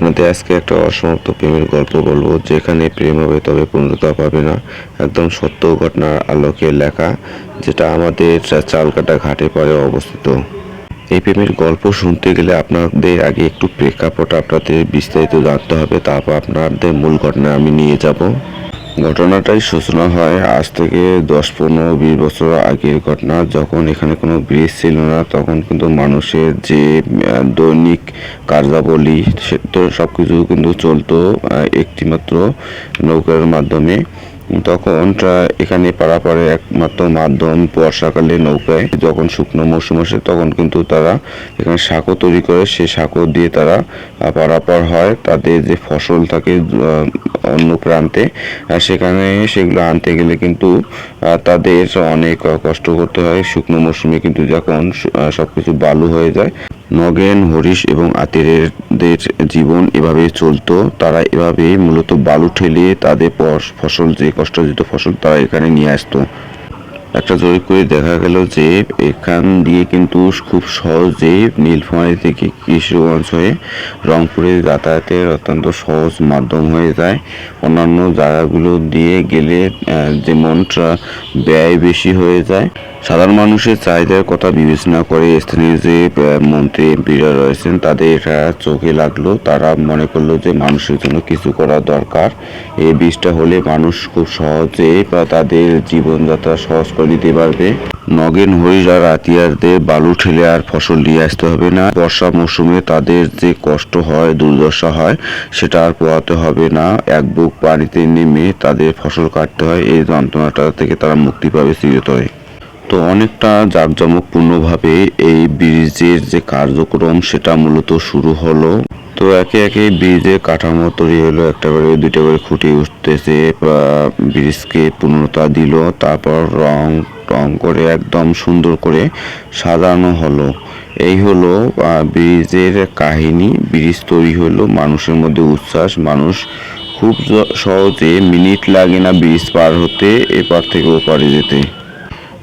আপনাদের আজকে একটা অসমাপ্ত প্রেমের গল্প বলব, যেখানে প্রেম হবে তবে পূর্ণতা পাবে না। একদম সত্য ঘটনার আলোকে লেখা, যেটা আমাদের চালকাটা ঘাটে পরে অবস্থিত। এই প্রেমের গল্প শুনতে গেলে আপনাদের আগে একটু প্রেক্ষাপট আপনাদের বিস্তারিত জানতে হবে, তারপর আপনাদের মূল ঘটনা আমি নিয়ে যাব। ঘটনাটাই সূচনা হয় আজ থেকে দশ, পনেরো, বিশ বছর আগের ঘটনা। যখন এখানে কোনো ব্রিজ ছিল না, তখন কিন্তু মানুষের যে দৈনিক কার্যাবলী, সে তো সব কিছু কিন্তু চলতো একটিমাত্র নৌকার মাধ্যমে। তখন এখানে পারাপারে একমাত্র মাধ্যম বর্ষাকালে নৌকায়। যখন শুকনো মৌসুম আসে, তখন কিন্তু তারা এখানে সাঁকো তৈরি করে, সে সাঁকো দিয়ে তারা পারাপার হয়। তাদের যে ফসল থাকে অন্য প্রান্তে সেখানে সেগুলো আনতে গেলে কিন্তু তাদের অনেক কষ্ট করতে হয়। শুকনো মৌসুমে কিন্তু যখন সবকিছু বালু হয়ে যায়, নগেন, হরিশ এবং আতিরের জীবন এভাবে চলতো। তারা এভাবে মূলত বালু ঠেলে তাদের ফসল যে কষ্টজিত ফসল তারা এখানে নিয়ে আসতো। একটা জরিপ করে দেখা গেল যে এখান দিয়ে কিন্তু খুব সহজে নীলফামারী থেকে কিশোরগঞ্জ হয়ে রংপুরে যাতায়াতের অত্যন্ত সহজ মাধ্যম হয়ে যায়। অন্যান্য জায়গাগুলো দিয়ে গেলে যেমন ব্যয় বেশি হয়ে যায়। সাধারণ মানুষের চাহিদার কথা বিবেচনা করে স্থানীয় যে মন্ত্রী এমপিরা রয়েছেন তাদের আহ, চোখে লাগল। তারা মনে করল যে মানুষের জন্য কিছু করা দরকার। এই বীজটা হলে মানুষ খুব সহজে বা তাদের জীবনযাত্রা সহজ দিতে পারবে। নগেন হরিশ আর বালু ঠেলে আর ফসল নিয়ে আসতে হবে না। বর্ষা মৌসুমে তাদের যে কষ্ট হয়, দুর্দশা হয়, সেটা আর পোয়াতে হবে না। এক বুক পানিতে নেমে তাদের ফসল কাটতে হয়। এই যন্ত্রণাটা থেকে তারা মুক্তি পাবে চিরতরে। তো অনেকটা জাঁকজমকপূর্ণভাবে এই ব্রিজের যে কার্যক্রম সেটা মূলত শুরু হলো। তো একে একে ব্রিজের কাঠামো তৈরি হলো, একটা করে, দুইটা করে খুঁটি উঠতেছে ব্রিজকে পূর্ণতা দিল, তারপর রং টং করে একদম সুন্দর করে সাজানো হলো। এই হলো ব্রিজের কাহিনী, ব্রিজ তৈরি হলো, মানুষের মধ্যে উচ্ছ্বাস, মানুষ খুব সহজে মিনিট লাগে না ব্রিজ পার হতে, এপার থেকে ওপারে যেতে।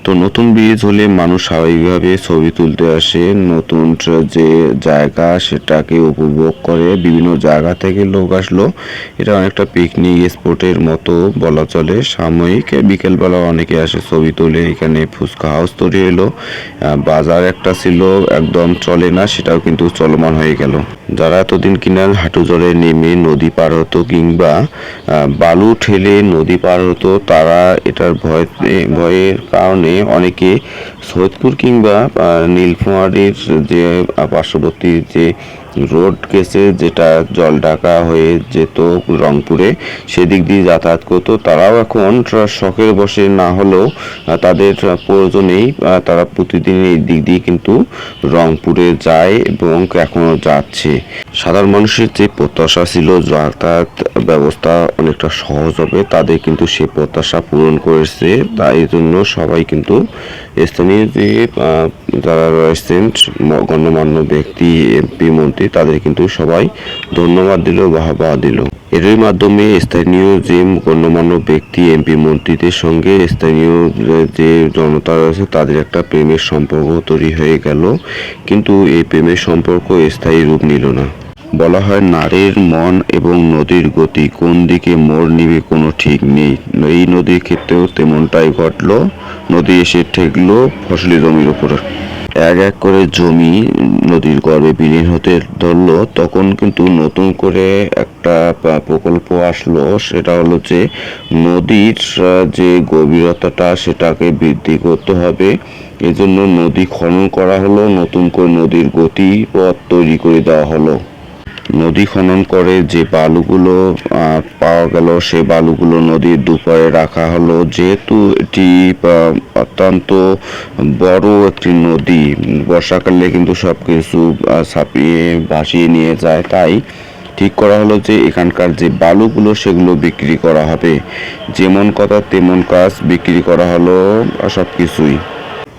তো নতুন ব্রিজ হলে মানুষ স্বাভাবিকভাবে ছবি তুলতে আসে। নতুন যে জায়গা সেটাকে উপভোগ করে। বিভিন্ন জায়গা থেকে লোক আসলো। এটা অনেকটা পিকনিক স্পটের মতো বলা চলে। সাময়িক বিকেলবেলা অনেকে আসে ছবি তোলে। এখানে ফুচকা হাউস তৈরি আহ, বাজার একটা ছিল একদম চলে না সেটাও কিন্তু চলমান হয়ে গেল। যারা এতদিন কিনা হাঁটু জলে নেমে নদী পার হতো কিংবা বালু ঠেলে নদী পার হতো তারা এটার ভয় ভয়ের কারণে অনেকে সৈয়দপুর কিংবা নীলফামারীর যে পার্শ্ববর্তী যে রোড গেছে, যেটা জল ঢাকা হয়ে যেত রংপুরে, সেদিক দিয়ে যাতায়াত করতো। তারাও এখন শখের বসে, না হলেও তাদের প্রয়োজনেই তারা প্রতিদিন এই দিক দিয়ে কিন্তু রংপুরে যায় এবং এখনও যাচ্ছে। সাধারণ মানুষের যে প্রত্যাশা ছিল, যাতায়াত ব্যবস্থা অনেকটা সহজ হবে, তাদের কিন্তু সে প্রত্যাশা পূরণ করেছে। তাই জন্য সবাই কিন্তু স্থানীয় যে যারা রয়েছেন গণ্যমান্য ব্যক্তি এমপি মন্ত্রী, তাদের কিন্তু সবাই ধন্যবাদ দিল, বাহবা দিল। এরই মাধ্যমে স্থানীয় যে গণ্যমান্য ব্যক্তি এমপি মন্ত্রীদের সঙ্গে স্থানীয় যে- জনতা রয়েছে, তাদের একটা প্রেমের সম্পর্ক তৈরি হয়ে গেল। কিন্তু এই প্রেমের সম্পর্ক স্থায়ী রূপ নিল না। বলা হয় নারীর মন এবং নদীর গতি, কোন দিকে মোড় নিবে কোনো ঠিক নেই। এই নদীর ক্ষেত্রেও তেমনটাই ঘটলো। নদী এসে ঠেকলো ফসলি জমির উপর। এক এক করে জমি নদীর গর্ভে বিলীন হতে ধরলো। তখন কিন্তু নতুন করে একটা প্রকল্প আসলো। সেটা হলো যে, নদীর যে গভীরতাটা সেটাকে বৃদ্ধি করতে হবে। এজন্য নদী খনন করা হলো, নতুন করে নদীর গতিপথ তৈরি করে দেওয়া হলো। নদী খনন করে, যে বালুগুলো পাওয়া গেল সেই বালুগুলো নদীর দুপারে রাখা হলো। যেহেতু এটি অত্যন্ত বড় একটি নদী, বর্ষাকালে কিন্তু সব কিছু ছাপিয়ে ভাসিয়ে নিয়ে যায়। তাই ঠিক করা হলো যে এখানকার যে বালুগুলো, সেগুলো বিক্রি করা হবে। যেমন কথা, তেমন কাজ বিক্রি করা হলো সব কিছুই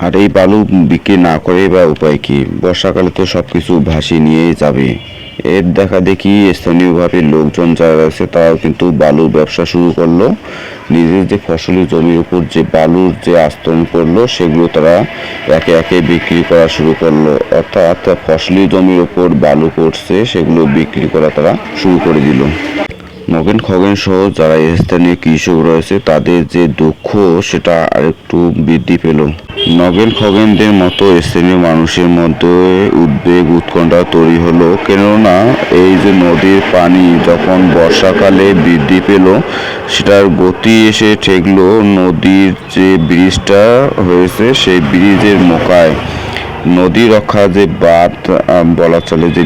আর এই বালু বিক্রি না করে বা উপায় কি? বর্ষাকালে তো সব কিছু ভাসিয়ে নিয়ে যাবে। এর দেখা দেখি স্থানীয়ভাবে লোকজন যারা রয়েছে তারাও কিন্তু বালুর ব্যবসা শুরু করল। নিজের যে ফসলি জমির উপর যে বালুর যে আস্তরণ করল, সেগুলো তারা একে একে বিক্রি করা শুরু করল। অর্থাৎ ফসলি জমির উপর বালু পড়ছে, সেগুলো বিক্রি করা তারা শুরু করে দিল। নগেন খগেন সহ যারা স্থানীয় কৃষক রয়েছে, তাদের যে দুঃখ, সেটা আরেকটু বৃদ্ধি পেল। নগেন খগেনদের মতো স্থানীয় মানুষের মধ্যে উদ্বেগ উৎকণ্ঠা তৈরি হলো, কেননা এই যে নদীর পানি যখন বর্ষাকালে বৃদ্ধি পেল, সেটার গতি এসে ঠেকলো নদীর যে ব্রিজটা হয়েছে, সেই ব্রিজের মোকায়। নদী রক্ষা যে বাঁধ বলা চলে যে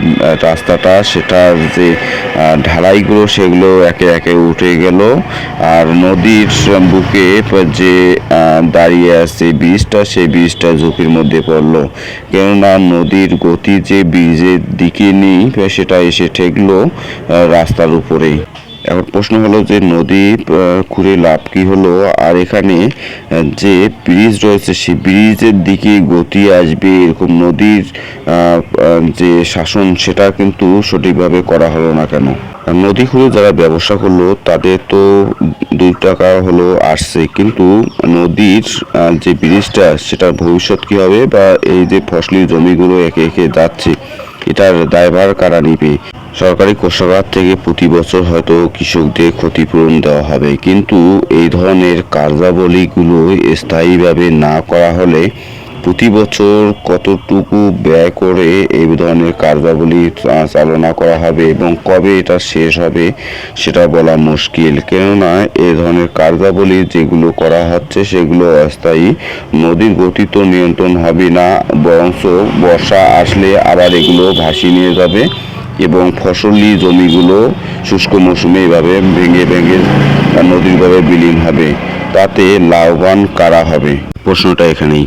রাস্তাটা, সেটার যে ঢালাইগুলো, সেগুলো একে একে উঠে গেল। আর নদীর বুকে যে দাঁড়িয়ে আছে ব্রিজটা, সেই ব্রিজটা ঝুঁকির মধ্যে পড়ল। কেননা নদীর গতি যে ব্রিজের দিকে নেই, সেটা এসে ঠেকলো রাস্তার উপরেই। এখন প্রশ্ন হলো যে নদী খুঁড়ে লাভ কি হলো? আর এখানে যে ব্রিজ রয়েছে, সেই ব্রিজের দিকে গতি আসবে এরকম নদীর যে শাসন, সেটা কিন্তু সঠিকভাবে করা হলো না কেন? নদী খুঁড়ে যারা ব্যবসা করল, তাদের তো দুই টাকা হলো আসছে। কিন্তু নদীর যে ব্রিজটা, সেটার ভবিষ্যৎ কি হবে? বা এই যে ফসলি জমিগুলো একে একে যাচ্ছে এটার দায়ভার কারা নিবে? সরকারি কোষাগার থেকে প্রতি বছর হয়তো কৃষকদের ক্ষতিপূরণ দেওয়া হবে। কিন্তু এই ধরনের কার্যাবলীগুলো স্থায়ীভাবে না করা হলে প্রতি বছর কতটুকু ব্যয় করে এই ধরনের কার্যাবলী চালনা করা হবে এবং কবে এটা শেষ হবে সেটা বলা মুশকিল। কেননা এই ধরনের কার্যাবলী যেগুলো করা হচ্ছে সেগুলো অস্থায়ী, নদীর গতি তো নিয়ন্ত্রণ হবে না, বরঞ্চ বর্ষা আসলে আবার এগুলো ভাসিয়ে নিয়ে যাবে এবং ফসলি জমিগুলো শুষ্ক মৌসুমে এভাবে ভেঙে ভেঙে নদীর ভাবে বিলীন হবে। তাতে লাভবান কারা হবে? প্রশ্নটা এখানেই।